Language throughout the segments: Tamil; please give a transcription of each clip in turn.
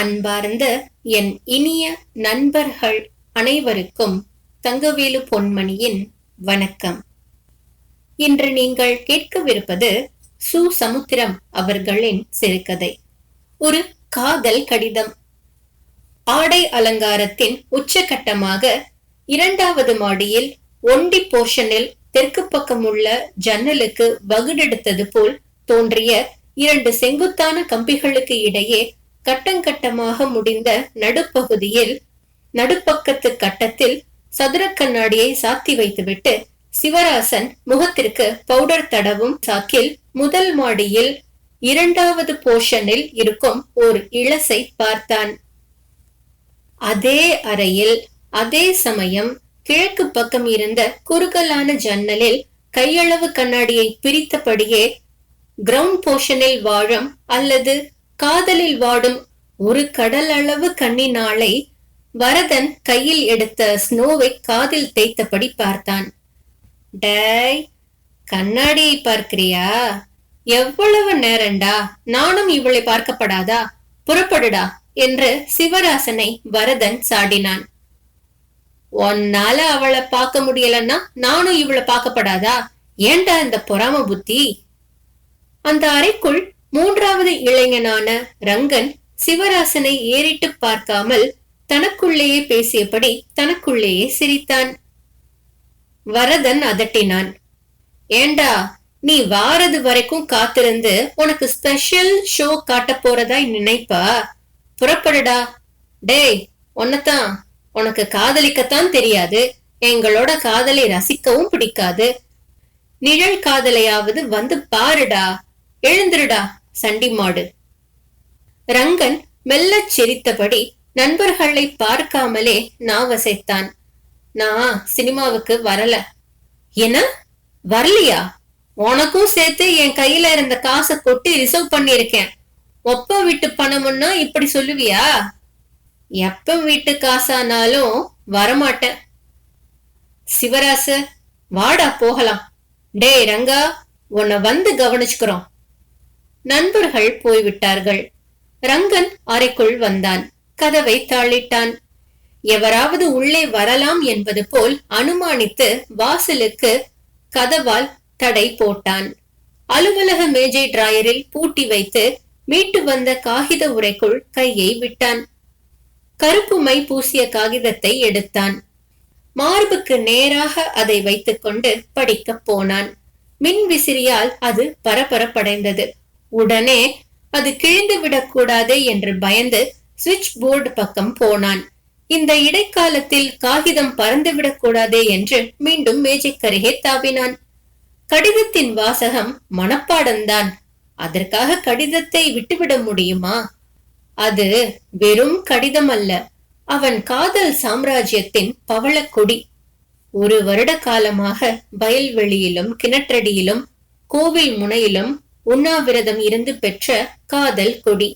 அன்பார்ந்த என் இனிய நண்பர்கள் அனைவருக்கும் தங்கவேலு பொன்மணியின் வணக்கம். இன்று நீங்கள் கேட்கவிருப்பது சு. சமுத்திரம் அவர்களின் சிறுகதை. ஒரு காதல் கடிதம். ஆடை அலங்காரத்தின் உச்சகட்டமாக இரண்டாவது மாடியில் ஒண்டி போர்ஷனில் தெற்கு பக்கம் உள்ள ஜன்னலுக்கு வகுடெடுத்தது போல் தோன்றிய இரண்டு செங்குத்தான கம்பிகளுக்கு இடையே கட்டங்கட்டமாக முடிந்த நடுப்பகுதியில் நடுப்பக்கத்து கட்டத்தில் சதுர கண்ணாடியை சாத்தி வைத்துவிட்டு சிவராசன் முகத்திற்கு பவுடர் தடவும் சாக்கில் முதல் மாடியில் இரண்டாவது போர்ஷனில் இருக்கும் ஒரு இளசை பார்த்தான். அதே அறையில் அதே சமயம் கிழக்கு பக்கம் இருந்த குறுகலான ஜன்னலில் கையளவு கண்ணாடியை பிரித்தபடியே கிரவுண்ட் போர்ஷனில் வாழும் அல்லது காதலில் வாடும் ஒரு கடல் அளவு கண்ணினாளை வரதன் கையில் எடுத்த ஸ்னோவை காதில் தேய்த்தபடி பார்த்தான். டேய் கண்ணாடியை பார்க்கிறியா? எவ்வளவு நேரண்டா? நானும் இவளை பார்க்கப்படாதா? புறப்படுடா என்று சிவராசனை வரதன் சாடினான். உன்னால அவளை பார்க்க முடியலன்னா நானும் இவளை பார்க்கப்படாதா? ஏண்டா இந்த பொறாம புத்தி? அந்த அறைக்குள் மூன்றாவது இளைஞனான ரங்கன் சிவராசனை ஏறிட்டு பார்க்காமல் தனக்குள்ளேயே பேசியபடி தனக்குள்ளேயே சிரித்தான். வரதன் அதட்டினான். ஏண்டா நீ வாரது வரைக்கும் காத்திருந்து உனக்கு ஸ்பெஷல் ஷோ காட்ட போறதாய் நினைப்பா? புறப்படுடா. டேய் உன்னதான் உனக்கு காதலிக்கத்தான் தெரியாது. எங்களோட காதலை ரசிக்கவும் பிடிக்காது. நிழல் காதலையாவது வந்து பாருடா. எழுந்துருடா. சண்டி மாடு. ரங்கன் மெல்லச் சிரித்தபடி நண்பர்களை பார்க்காமலே நாவசைத்தான் நான் சினிமாவுக்கு வரல. என்ன? வரலையா? உனக்கும் சேர்த்து என் கையில இருந்த காசை கொட்டி ரிசர்வ் பண்ணிருக்கேன் ஒப்ப வீட்டு பணம்னா இப்படி சொல்லுவியா? எப்ப வீட்டு காசானாலும் வரமாட்டேன். சிவராசு வாடா போகலாம். டேய் ரங்கா உன்னை வந்து கவனிச்சுக்கிறோம். நண்பர்கள் போய்விட்டார்கள். ரங்கன் அறைக்குள் வந்தான். கதவை தாளிட்டான். எவராவது உள்ளே வரலாம் என்பது போல் அனுமானித்து வாசலுக்கு கதவால் தடை போட்டான். அலுவலக மேஜை டிராயரில் பூட்டி வைத்து மீட்டு வந்த காகித உரைக்குள் கையை விட்டான். கருப்பு மை பூசிய காகிதத்தை எடுத்தான். மார்புக்கு நேராக அதை வைத்துக்கொண்டு படிக்கப் போனான். மின் விசிறியால் அது பரபரப்படைந்தது. உடனே அது கிழிந்து விடக்கூடாது என்று பயந்து சுவிட்ச் போர்டு பக்கம் போனான். இந்த இடைக்காலத்தில் காகிதம் பறந்துவிடக்கூடாதே என்று மீண்டும் மேஜைக்கருகே தாவினான். கடிதத்தின் வாசகம் மனப்பாடம்தான். அதற்காக கடிதத்தை விட்டுவிட முடியுமா? அது வெறும் கடிதம் அல்ல அவன் காதல் சாம்ராஜ்யத்தின் பவளக்கொடி. ஒரு வருட காலமாக வயல்வெளியிலும் கிணற்றடியிலும் கோவில் முனையிலும் உண்ணாவிரதம் இருந்து பெற்ற காதல் கொடி.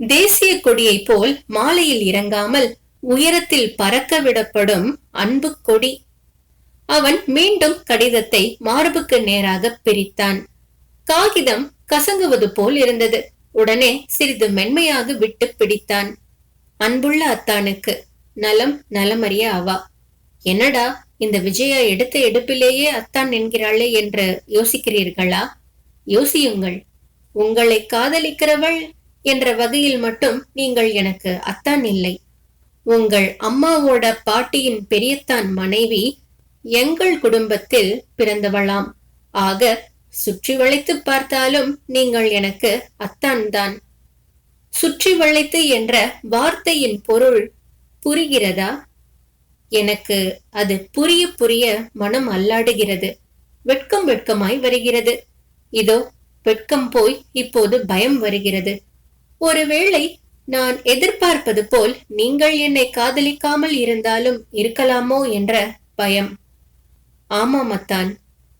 தேசிய கொடியை போல் மாலையில் இறங்காமல் உயரத்தில் பறக்க விடப்படும் அன்பு கொடி. அவன் மீண்டும் கடிதத்தை மார்புக்கு நேராக பிரித்தான். காகிதம் கசங்குவது போல் இருந்தது. உடனே சிறிது மென்மையாக விட்டு பிடித்தான். அன்புள்ள அத்தானுக்கு நலம் நலமறிய அவா. என்னடா இந்த விஜயா எடுத்த எடுப்பிலேயே அத்தான் என்கிறாளே என்று யோசிக்கிறீர்களா? யோசியுங்கள். உங்களை காதலிக்கிறவள் என்ற வகையில் மட்டும் நீங்கள் எனக்கு அத்தான் இல்லை. உங்கள் அம்மாவோட பாட்டியின் பெரியத்தான் மனைவி எங்கள் குடும்பத்தில் பிறந்தவளாம். ஆக சுற்றி வளைத்து பார்த்தாலும் நீங்கள் எனக்கு அத்தான் தான். சுற்றி வளைத்து என்ற வார்த்தையின் பொருள் புரிகிறதா? எனக்கு அது புரிய புரிய மனம் அல்லாடுகிறது. வெட்கம் வெட்கமாய் வருகிறது. இதோ வெட்கம் போய் இப்போது பயம் வருகிறது. ஒருவேளை நான் எதிர்பார்ப்பது போல் நீங்கள் என்னை காதலிக்காமல் இருந்தாலும் இருக்கலாமோ என்ற பயம். ஆமாம் அத்தான்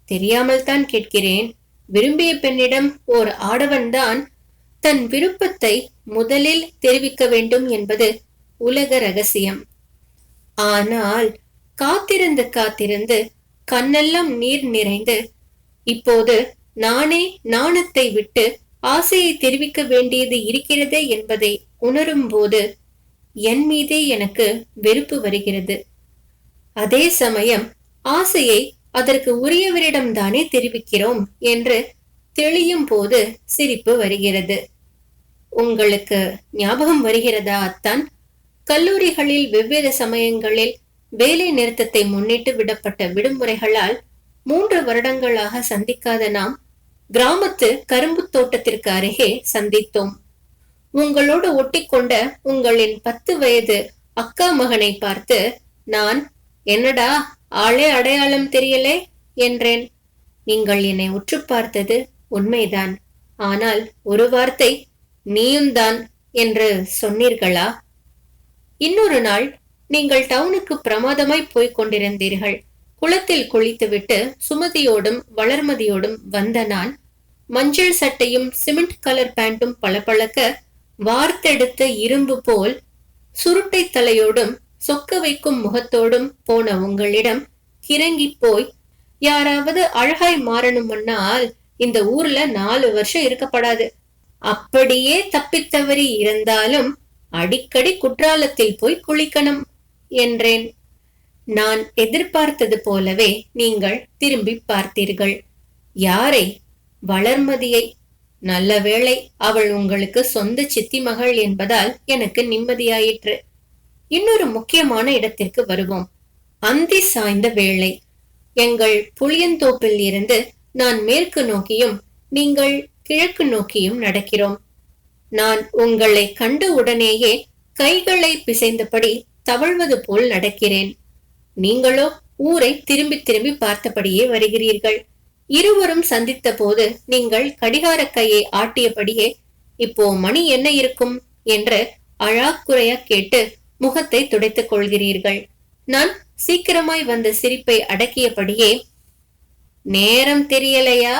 தெரியாமல் தான் கேட்கிறேன். விரும்பிய பெண்ணிடம் ஓர் ஆடவன்தான் தன் விருப்பத்தை முதலில் தெரிவிக்க வேண்டும் என்பது உலக ரகசியம். ஆனால் காத்திருந்து காத்திருந்து கண்ணெல்லாம் நீர் நிறைந்து இப்போது நானே நாணத்தை விட்டு ஆசையை தெரிவிக்க வேண்டியது இருக்கிறதே என்பதை உணரும் போது என் மீதே எனக்கு வெறுப்பு வருகிறது. அதே சமயம் ஆசையை அதற்கு உரியவரிடம் தானே தெரிவிக்கிறோம் என்று தெளியும் போது சிரிப்பு வருகிறது. உங்களுக்கு ஞாபகம் வருகிறதா அத்தான்? கல்லூரிகளில் வெவ்வேறு சமயங்களில் வேலை நிறுத்தத்தை முன்னிட்டு விடப்பட்ட விடுமுறைகளால் மூன்று வருடங்களாக சந்திக்காத நாம் கிராமத்து கரும்பு தோட்டத்திற்கு அருகே சந்தித்தோம். உங்களோடு ஒட்டிக்கொண்ட உங்களின் பத்து வயது அக்கா மகனை பார்த்து நான் என்னடா ஆளே அடையாளம் தெரியலே? என்றேன். நீங்கள் என்னை உற்று பார்த்தது உண்மைதான். ஆனால் ஒரு வார்த்தை நீயும் தான் என்று சொன்னீர்களா? இன்னொரு நாள் நீங்கள் டவுனுக்கு பிரமாதமாய் போய்க் கொண்டிருந்தீர்கள். குளத்தில் குளித்துவிட்டு சுமதியோடும் வளர்மதியோடும் வந்த நான் மஞ்சள் சட்டையும் சிமெண்ட் கலர் பேண்டும் பளபளக்க வார்த்தெடுத்த இரும்பு போல் சுருட்டை தலையோடும் சொக்க வைக்கும் முகத்தோடும் போன உங்களிடம் கிறங்கி போய் யாராவது அழகாய் மாறணும்னால் இந்த ஊர்ல நாலு வருஷம் இருக்கப்படாது. அப்படியே தப்பித்தவறி இருந்தாலும் அடிக்கடி குற்றாலத்தில் போய் குளிக்கணும் என்றேன். நான் எதிர்பார்த்தது போலவே நீங்கள் திரும்பி பார்த்தீர்கள். யாரை? வளர்மதியை. நல்ல வேளை அவள் உங்களுக்கு சொந்த சித்தி மகள் என்பதால் எனக்கு நிம்மதியாயிற்று. இன்னொரு முக்கியமான இடத்திற்கு வருவோம். அந்தி சாய்ந்த வேளை. எங்கள் புளியந்தோப்பில் இருந்து நான் மேற்கு நோக்கியும் நீங்கள் கிழக்கு நோக்கியும் நடக்கிறோம். நான் உங்களை கண்ட உடனேயே கைகளை பிசைந்தபடி தவழ்வது போல் நடக்கிறேன். நீங்களோ ஊரை திரும்பி திரும்பி பார்த்தபடியே வருகிறீர்கள். இருவரும் சந்தித்த போது நீங்கள் கடிகார கையை ஆட்டியபடியே இப்போ மணி என்ன இருக்கும்? என்று அழாக்குறைய கேட்டு முகத்தை துடைத்துக் கொள்கிறீர்கள். நான் சீக்கிரமாய் வந்த சிரிப்பை அடக்கியபடியே நேரம் தெரியலையா?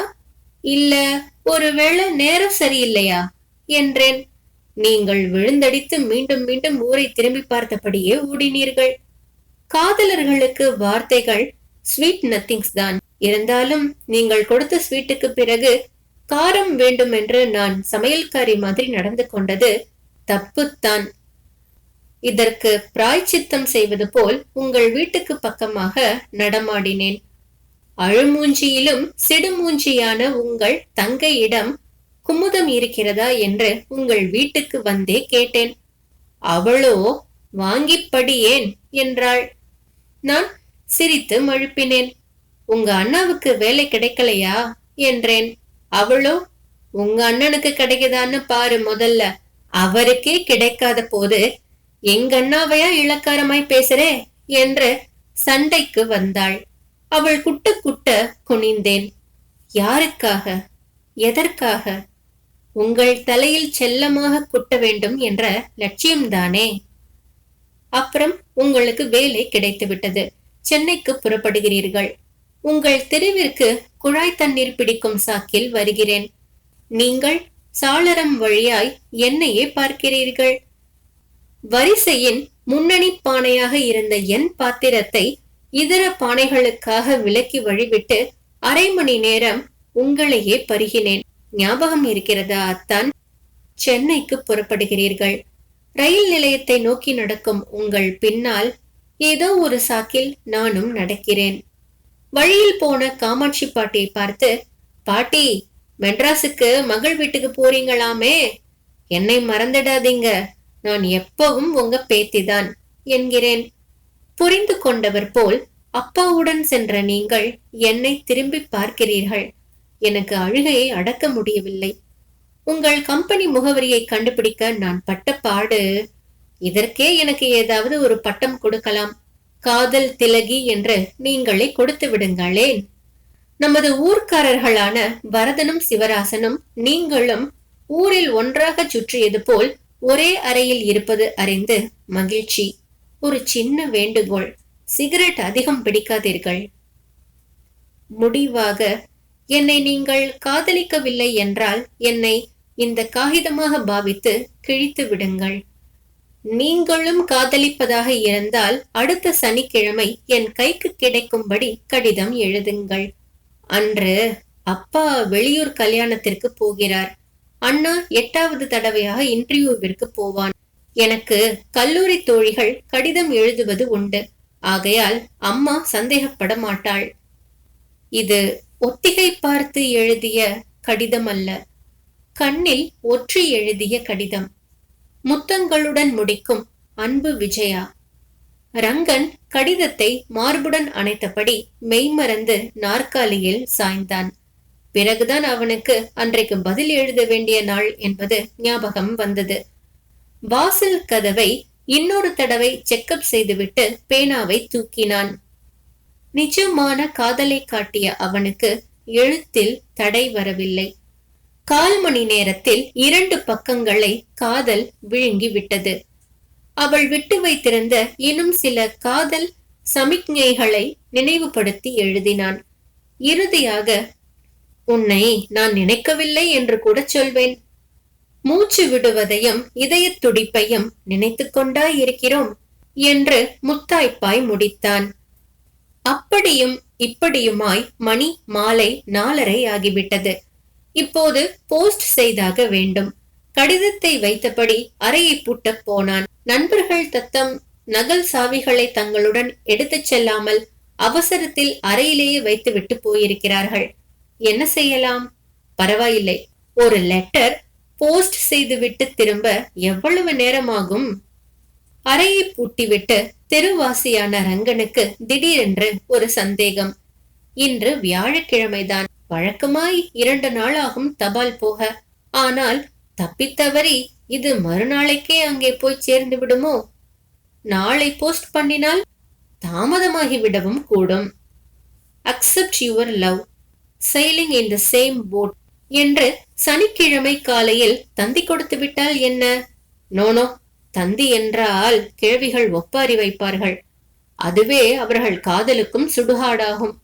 இல்ல ஒருவேளை நேரம் சரியில்லையா? என்றேன். நீங்கள் விழுந்தடித்து மீண்டும் மீண்டும் ஊரை திரும்பி பார்த்தபடியே ஓடினீர்கள். காதலர்களுக்கு வார்த்தைகள் ஸ்வீட் நத்திங்ஸ் தான். இருந்தாலும் நீங்கள் கொடுத்த ஸ்வீட்டுக்கு பிறகு காரம் வேண்டும் என்று நான் சமையல்காரி மாதிரி நடந்து கொண்டது தப்புத்தான். இதற்கு பிராய்ச்சித்தம் செய்வது போல் உங்கள் வீட்டுக்கு பக்கமாக நடமாடினேன். அழுமூஞ்சியிலும் சிடுமூஞ்சியான உங்கள் தங்கையிடம் குமுதம் இருக்கிறதா என்று உங்கள் வீட்டுக்கு வந்தே கேட்டேன். அவளோ வாங்கிப்படியேன் என்றாள். நான் சிரித்து மழுப்பினேன். உங்க அண்ணாவுக்கு வேலை கிடைக்கலையா? என்றேன். அவளோ? உங்க அண்ணனுக்கு கிடைக்குதான்னு பாரு முதல்ல. அவருக்கே கிடைக்காத போது எங்க அண்ணாவையா இளக்காரமாய் பேசுறே? என்று சண்டைக்கு வந்தாள். அவள் குட்ட குட்ட குனிந்தேன். யாருக்காக? எதற்காக? உங்கள் தலையில் செல்லமாக குட்ட வேண்டும் என்ற லட்சியம்தானே? அப்புறம் உங்களுக்கு வேலை கிடைத்து விட்டது சென்னைக்கு புறப்படுகிறீர்கள். உங்கள் தெருவிற்கு குழாய் தண்ணீர் பிடிக்கும் சாக்கில் வருகிறேன். நீங்கள் சாளரம் வழியாய் என்னையே பார்க்கிறீர்கள். வரிசையின் முன்னணி பானையாக இருந்த என் பாத்திரத்தை இதர பானைகளுக்காக விலக்கி வழிவிட்டு அரை மணி நேரம் உங்களையே பருகினேன். ஞாபகம் இருக்கிறதா அத்தான்? சென்னைக்கு புறப்படுகிறீர்கள். ரயில் நிலையத்தை நோக்கி நடக்கும் உங்கள் பின்னால் ஏதோ ஒரு சாக்கில் நானும் நடக்கிறேன். வழியில் போன காமாட்சி பாட்டியை பார்த்து பாட்டி மெட்ராஸுக்கு மகள் வீட்டுக்கு போறீங்களாமே? என்னை மறந்துடாதீங்க. நான் எப்பவும் உங்க பேத்திதான் என்கிறேன். புரிந்து கொண்டவர் போல் அப்பாவுடன் சென்ற நீங்கள் என்னை திரும்பி பார்க்கிறீர்கள். எனக்கு அழுகையை அடக்க முடியவில்லை. உங்கள் கம்பெனி முகவரியை கண்டுபிடிக்க நான் பட்ட பாடு இதற்கே எனக்கு ஏதாவது ஒரு பட்டம் கொடுக்கலாம். காதல் திலகி என்று நீங்களே கொடுத்து விடுங்களேன். நமது ஊர்க்காரர்களான வரதனும் சிவராசனும் நீங்களும் ஊரில் ஒன்றாக சுற்றியது போல் ஒரே அறையில் இருப்பது அறிந்து மகிழ்ச்சி. ஒரு சின்ன வேண்டுகோள் சிகரெட் அதிகம் பிடிக்காதீர்கள். முடிவாக என்னை நீங்கள் காதலிக்கவில்லை என்றால் என்னை இந்த காகிதமாக பாவித்து கிழித்து விடுங்கள். நீங்களும் காதலிப்பதாக இருந்தால் அடுத்த சனிக்கிழமை என் கைக்கு கிடைக்கும்படி கடிதம் எழுதுங்கள். அன்று அப்பா வெளியூர் கல்யாணத்திற்கு போகிறார். அண்ணா எட்டாவது தடவையாக இன்டர்வியூவிற்கு போவான். எனக்கு கல்லூரி தோழிகள் கடிதம் எழுதுவது உண்டு. ஆகையால் அம்மா சந்தேகப்பட மாட்டாள். இது ஒத்திகை பார்த்து எழுதிய கடிதம் அல்ல கண்ணில் ஒற்றி எழுதிய கடிதம். முத்தங்களுடன் முடிக்கும் அன்பு விஜயா. ரங்கன் கடிதத்தை மார்புடன் அணைத்தபடி மெய்மறந்து நாற்காலியில் சாய்ந்தான். பிறகுதான் அவனுக்கு அன்றைக்கு பதில் எழுத வேண்டிய நாள் என்பது ஞாபகம் வந்தது. வாசல் கதவை இன்னொரு தடவை செக்கப் செய்துவிட்டு பேனாவை தூக்கினான். நிஜமான காதலை காட்டிய அவனுக்கு எழுத்தில் தடை வரவில்லை. கால் மணி நேரத்தில் இரண்டு பக்கங்களை காதல் விழுங்கி விட்டது அவள் விட்டு வைத்திருந்த இன்னும் சில காதல் சமிக்ஞைகளை நினைவுபடுத்தி எழுதினான். இறுதியாக உன்னை நான் நினைக்கவில்லை என்று கூட சொல்வேன். மூச்சு விடுவதையும் இதய துடிப்பையும் நினைத்து கொண்டா இருக்கிறோம் என்று முத்தாய்ப்பாய் முடித்தான். அப்படியும் இப்படியுமாய் மணி மாலை நாலரை ஆகிவிட்டது. இப்போது போஸ்ட் செய்தாக வேண்டும். கடிதத்தை வைத்தபடி அறையை பூட்டப் போனான். நண்பர்கள் தத்தம் நகல் சாவிகளை தங்களுடன் எடுத்துச் செல்லாமல் அவசரத்தில் அறையிலேயே வைத்துவிட்டு போயிருக்கிறார்கள். என்ன செய்யலாம்? பரவாயில்லை. ஒரு லெட்டர் போஸ்ட் செய்துவிட்டு திரும்ப எவ்வளவு நேரமாகும்? அறையை பூட்டிவிட்டு தெருவாசியான ரங்கனுக்கு திடீரென்று ஒரு சந்தேகம். இன்று வியாழக்கிழமைதான். வழக்கமாய் இரண்டு நாளாகும் தபால் போக. ஆனால் தப்பித்தவறி இது மறுநாளைக்கே அங்கே போய் சேர்ந்து விடுமோ? நாளை போஸ்ட் பண்ணினால் தாமதமாகி விடவும் கூடும். Accept your love sailing in the same boat என்று சனிக்கிழமை காலையில் தந்தி கொடுத்து விட்டால் என்ன? நோனோ தந்தி என்றால் கேள்விகள் ஒப்பாரி வைப்பார்கள். அதுவே அவர்கள் காதலுக்கும் சுடுகாடாகும்.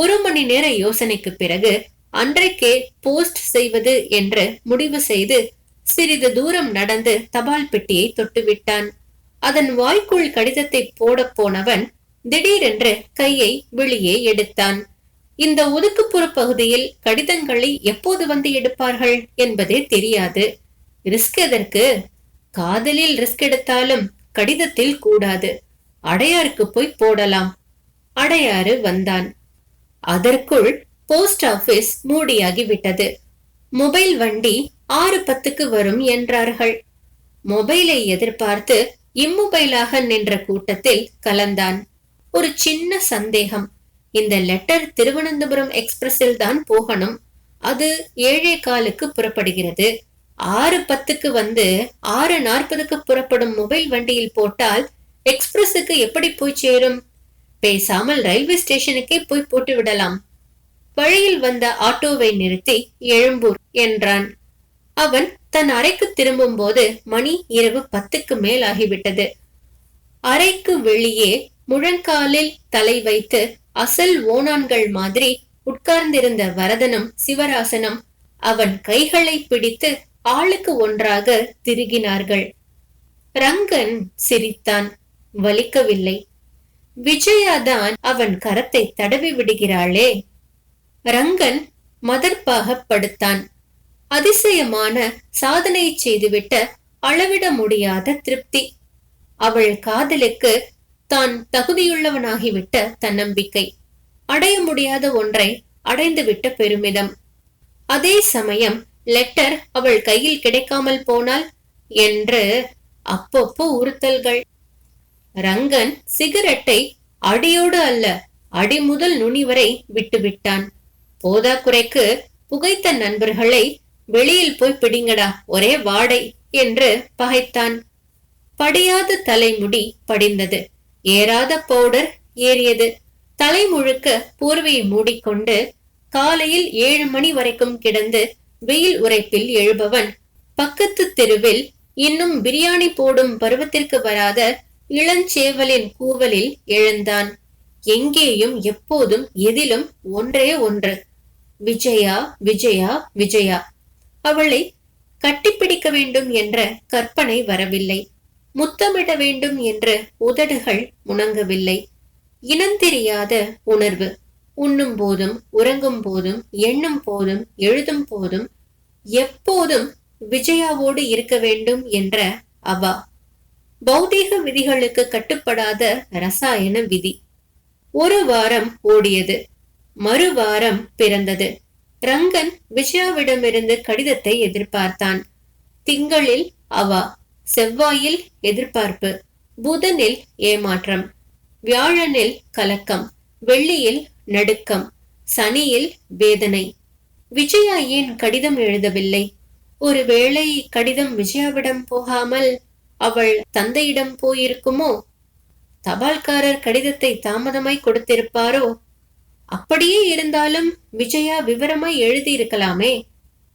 ஒரு மணி நேர யோசனைக்கு பிறகு அன்றைக்கே போஸ்ட் செய்வது என்று முடிவு செய்து சிறிது தூரம் நடந்து தபால் பெட்டியை தொட்டுவிட்டான். அதன் வாய்க்குள் கடிதத்தை போட போனவன் திடீரென்று கையை வெளியே எடுத்தான். இந்த ஒதுக்குப்புற பகுதியில் கடிதங்களை எப்போது வந்து எடுப்பார்கள் என்பதே தெரியாது. ரிஸ்க் எதற்கு? காதலில் ரிஸ்க் எடுத்தாலும் கடிதத்தில் கூடாது. அடையாருக்கு போய் போடலாம். அடையாறு வந்தான். அதற்குள் போஸ்ட் ஆபீஸ் மூடியாகி விட்டது மொபைல் வண்டி ஆறு பத்துக்கு வரும் என்றார்கள். மொபைலை எதிர்பார்த்து இம்மொபைலாக நின்ற கூட்டத்தில் கலந்தான். ஒரு சின்ன சந்தேகம். இந்த லெட்டர் திருவனந்தபுரம் எக்ஸ்பிரஸில் தான் போகணும். அது ஏழே காலுக்கு புறப்படுகிறது. ஆறு பத்துக்கு வந்து ஆறு நாற்பதுக்கு புறப்படும் மொபைல் வண்டியில் போட்டால் எக்ஸ்பிரஸுக்கு எப்படி போய் சேரும்? பேசாமல் ரயில்வே ஸ்டேஷனுக்கே போய் போட்டு விடலாம். வழியில் வந்த ஆட்டோவை நிறுத்தி எழும்பூர் என்றான். அவன் தன் அறைக்கு திரும்பும் போது மணி இரவு பத்துக்கு மேல் ஆகிவிட்டது அறைக்கு வெளியே முழங்காலில் தலை வைத்து அசல் ஓனான்கள் மாதிரி உட்கார்ந்திருந்த வரதனும் சிவராசனும் அவன் கைகளை பிடித்து ஆளுக்கு ஒன்றாக திருகினார்கள். ரங்கன் சிரித்தான் வலிக்கவில்லை. விஜயாதான் அவன் கரத்தை தடவி விடுகிறாளே. ரங்கன் மதர்ப்பாக படுத்தான். அதிசயமான சாதனை செய்துவிட்ட அளவிட முடியாத திருப்தி. அவள் காதலுக்கு தான் தகுதியுள்ளவனாகிவிட்ட தன்னம்பிக்கை. அடைய முடியாத ஒன்றை அடைந்துவிட்ட பெருமிதம். அதே சமயம் லெட்டர் அவள் கையில் கிடைக்காமல் போனால் என்று அப்பப்போ உறுத்தல்கள். ரங்கன் சிகரெட்டை அடியோடு அல்ல அடி முதல் நுனி வரை விட்டுவிட்டான். போதாக்குறைக்கு புகைத்த நண்பர்களை வெளியில் போய் பிடிங்கடா ஒரே வாடை என்று பகைத்தான். படியாத தலைமுடி படிந்தது. ஏறாத பவுடர் ஏறியது. தலை முழுக்க போர்வையை மூடிக்கொண்டு காலையில் ஏழு மணி வரைக்கும் கிடந்து வெயில் உரைப்பில் எழுபவன் பக்கத்து தெருவில் இன்னும் பிரியாணி போடும் பருவத்திற்கு வராத இளஞ்சேவலின் கூவலில் எழுந்தான். எங்கேயும் எப்போதும் எதிலும் ஒன்றே ஒன்று. விஜயா விஜயா விஜயா. அவளை கட்டிப்பிடிக்க வேண்டும் என்ற கற்பனை வரவில்லை. முத்தமிட வேண்டும் என்ற உதடுகள் முணங்கவில்லை. இனந்தெரியாத உணர்வு. உண்ணும் போதும் உறங்கும் போதும் எண்ணும் போதும் எழுதும் போதும் எப்போதும் விஜயாவோடு இருக்க வேண்டும் என்ற அவா. பௌதீக விதிகளுக்கு கட்டுப்படாத ரசாயன விதி. ஒரு வாரம் ஓடியது. மறுவாரம் பிறந்தது. ரங்கன் விஜயாவிடமிருந்து கடிதத்தை எதிர்பார்த்தான். திங்களில் அவா செவ்வாயில் எதிர்பார்ப்பு. புதனில் ஏமாற்றம். வியாழனில் கலக்கம். வெள்ளியில் நடுக்கம். சனியில் வேதனை. விஜயா ஏன் கடிதம் எழுதவில்லை. ஒருவேளை கடிதம் விஜயாவிடம் போகாமல் அவள் தந்தையிடம் போயிருக்குமோ? தபால்காரர் கடிதத்தை தாமதமாய் கொடுத்திருப்பாரோ? அப்படியே இருந்தாலும் விஜயா விவரமாய் எழுதியிருக்கலாமே.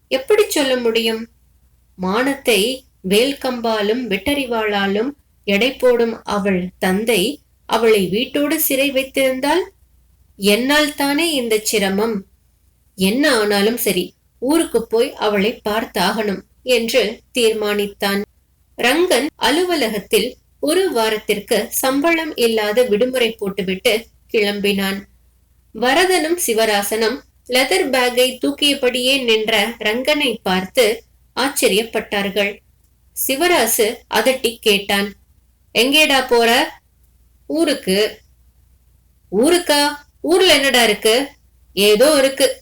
எப்படி சொல்ல முடியும்? மானத்தை வேல்கம்பாலும் வெட்டறிவாளாலும் எடை போடும் அவள் தந்தை அவளை வீட்டோடு சிறை வைத்திருந்தால் என்னால் தானே இந்த சிரமம்? என்ன ஆனாலும் சரி ஊருக்கு போய் அவளை பார்த்தாகணும் என்று தீர்மானித்தான். ரங்கன் அலுவலகத்தில் ஒரு வாரத்திற்கு சம்பளம் இல்லாத விடுமுறை போட்டுவிட்டு கிளம்பினான். வரதனும் சிவராசனும் லெதர் பேக்கை தூக்கியபடியே நின்ற ரங்கனை பார்த்து ஆச்சரியப்பட்டார்கள். சிவராசு அதட்டி கேட்டான். எங்கேடா போற? ஊருக்கு. ஊருக்கா? ஊர்ல என்னடா இருக்கு? ஏதோ இருக்கு.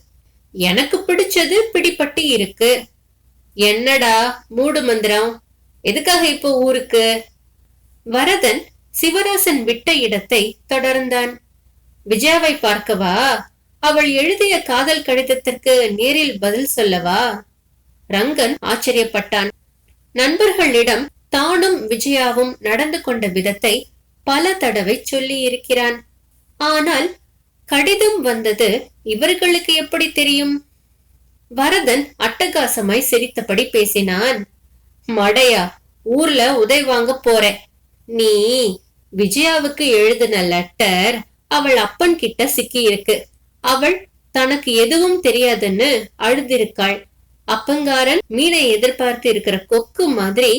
எனக்கு பிடிச்சது பிடிப்பட்டு இருக்கு. என்னடா? மூடு மந்திரம். எதுக்காக இப்போ ஊருக்கு? வரதன் சிவராசன் விட்ட இடத்தை தொடர்ந்தான். விஜயாவை பார்க்கவா? அவள் எழுதிய காதல் கடிதத்திற்கு நேரில் பதில் சொல்லவா? ரங்கன் ஆச்சரியப்பட்டான். நண்பர்களிடம் தானும் விஜயாவும் நடந்து கொண்ட விதத்தை பல தடவை சொல்லி இருக்கிறான் ஆனால் கடிதம் வந்தது இவர்களுக்கு எப்படி தெரியும்? வரதன் அட்டகாசமாய் சிரித்தபடி பேசினான். மடையா ஊர்ல உதவி வாங்க போறேன். நீ விஜயாவுக்கு எழுதின லெட்டர் அவள் அப்பன் கிட்ட சிக்கி இருக்கு அவள் தனக்கு எதுவும் தெரியாதுன்னு அழுதிருக்காள். அப்பங்காரன் மீனை எதிர்பார்த்து இருக்கிற கொக்கு மாதிரி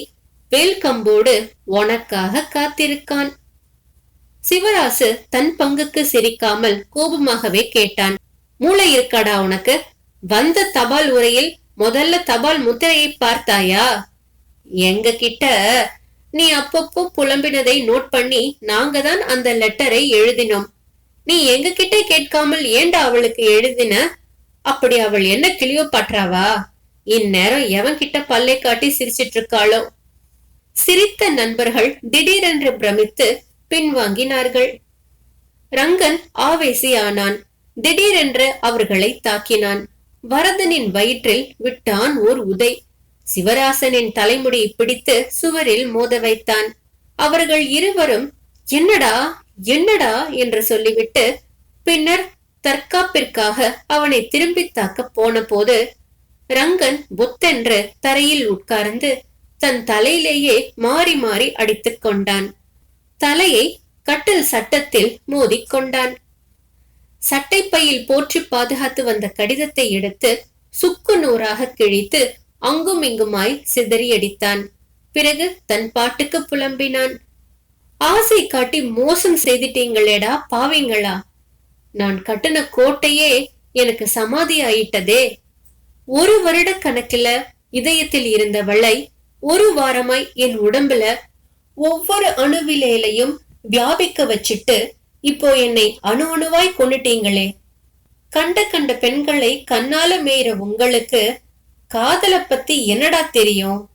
வேல்கம்போடு உனக்காக காத்திருக்கான். சிவராசு தன் பங்குக்கு சிரிக்காமல் கோபமாகவே கேட்டான். மூளை இருக்காடா உனக்கு? வந்த தபால் உரையில் முதல்ல தபால் முத்திரையை பார்த்தாயா? எங்க கிட்ட நீ அப்பப்போ புலம்பினதை நோட் பண்ணி நாங்க தான் அந்த லெட்டரை எழுதினோம். நீ எங்க கிட்ட கேட்காமல் ஏண்டா அவளுக்கு எழுதின? அப்படி அவள் என்ன கிளியோ பற்றாவா இந்நேரம் எவன் கிட்ட பல்லை காட்டி சிரிச்சிட்டு இருக்காளோ? சிரித்த நண்பர்கள் திடீரென்று பிரமித்து பின்வாங்கினார்கள். ரங்கன் ஆவேசி ஆனான் திடீரென்று அவர்களை தாக்கினான். வரதனின் வயிற்றில் விட்டான் ஓர் உதை. சிவராசனின் தலைமுடி பிடித்து சுவரில் மோத வைத்தான். அவர்கள் இருவரும் என்னடா என்னடா? என்று சொல்லிவிட்டு பின்னர் தற்காப்பிற்காக அவனை திரும்பி தாக்க போன போது ரங்கன் புத்தென்று தரையில் உட்கார்ந்து தன் தலையிலேயே மாறி மாறி அடித்துக் கொண்டான். தலையை கட்டில் சட்டத்தில் மோதிக்கொண்டான் சட்டைப்பையில் போற்றி பாதுகாத்து வந்த கடிதத்தை எடுத்து சுக்கு நூறாக கிழித்து அங்கும் இங்குமாய் சிதறியடித்தான். பிறகு தன் பாட்டுக்கு புலம்பினான். ஆசை காட்டி மோசம் செய்துட்டீங்களேடா பாவிங்களா? நான் கட்டின கோட்டையே எனக்கு சமாதி ஆயிட்டதே ஒரு வருட கணக்குல இதயத்தில் இருந்த வளை ஒரு வாரமாய் என் உடம்புல ஒவ்வொரு அணுவிலேலையும் வியாபிக்க வச்சிட்டு இப்போ என்னை அணு அணுவாய் கொண்டுட்டீங்களே கண்ட கண்ட பெண்களை கண்ணால மேயிற உங்களுக்கு காதலை பத்தி என்னடா தெரியும்?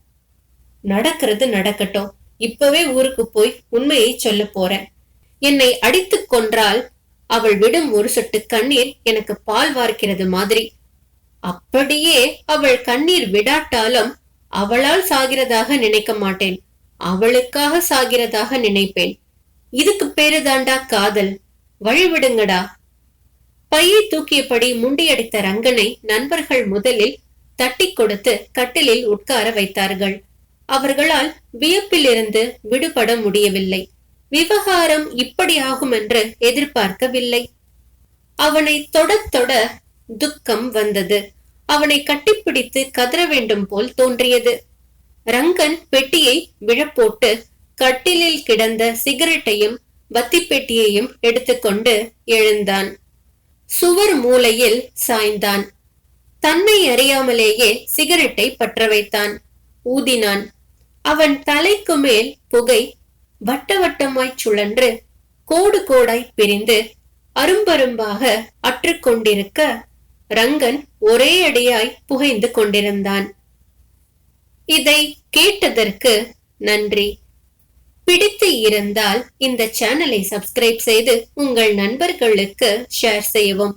நடக்கிறது நடக்கட்டும். இப்பவே ஊருக்கு போய் உண்மையை சொல்ல போறேன். என்னை அடித்து கொன்றால் அவள் விடும் ஒரு சொட்டு கண்ணீர் எனக்கு பால் வார்க்கிறது மாதிரி. அப்படியே அவள் கண்ணீர் விடாட்டாலும் அவளால் சாகிறதாக நினைக்க மாட்டேன். அவளுக்காக சாகிறதாக நினைப்பேன். இதுக்கு பேரு தாண்டா காதல். வழிவிடுங்கடா. பையை தூக்கியபடி முண்டியடித்த ரங்கனை நண்பர்கள் முதலில் தட்டி கொடுத்து கட்டிலில் உட்கார வைத்தார்கள். அவர்களால் வியப்பிலிருந்து விடுபட முடியவில்லை. விவகாரம் இப்படி ஆகும் என்று எதிர்பார்க்கவில்லை. அவனை தொட தொட துக்கம் வந்தது. அவனை கட்டிப்பிடித்து கதற வேண்டும் போல் தோன்றியது. ரங்கன் பெட்டியை விழப்போட்டு கட்டிலில் கிடந்த சிகரெட்டையும் பத்தி பெட்டியையும் எடுத்துக்கொண்டு எழுந்தான். சுவர் மூலையில் சாய்ந்தான். தன்னை அறியாமலேயே சிகரெட்டை பற்ற வைத்தான். ஊதினான். அவன் தலைக்கு மேல் புகை வட்டவட்டமாய் சுழன்று கோடு கோடாய் பிரிந்து அரும்பரும்பாக அற்றுக்கொண்டிருக்க ரங்கன் ஒரே அடியாய் புகைந்து கொண்டிருந்தான். இதை கேட்டதற்கு நன்றி. பிடித்து இருந்தால் இந்த சேனலை சப்ஸ்கிரைப் செய்து உங்கள் நண்பர்களுக்கு ஷேர் செய்யவும்.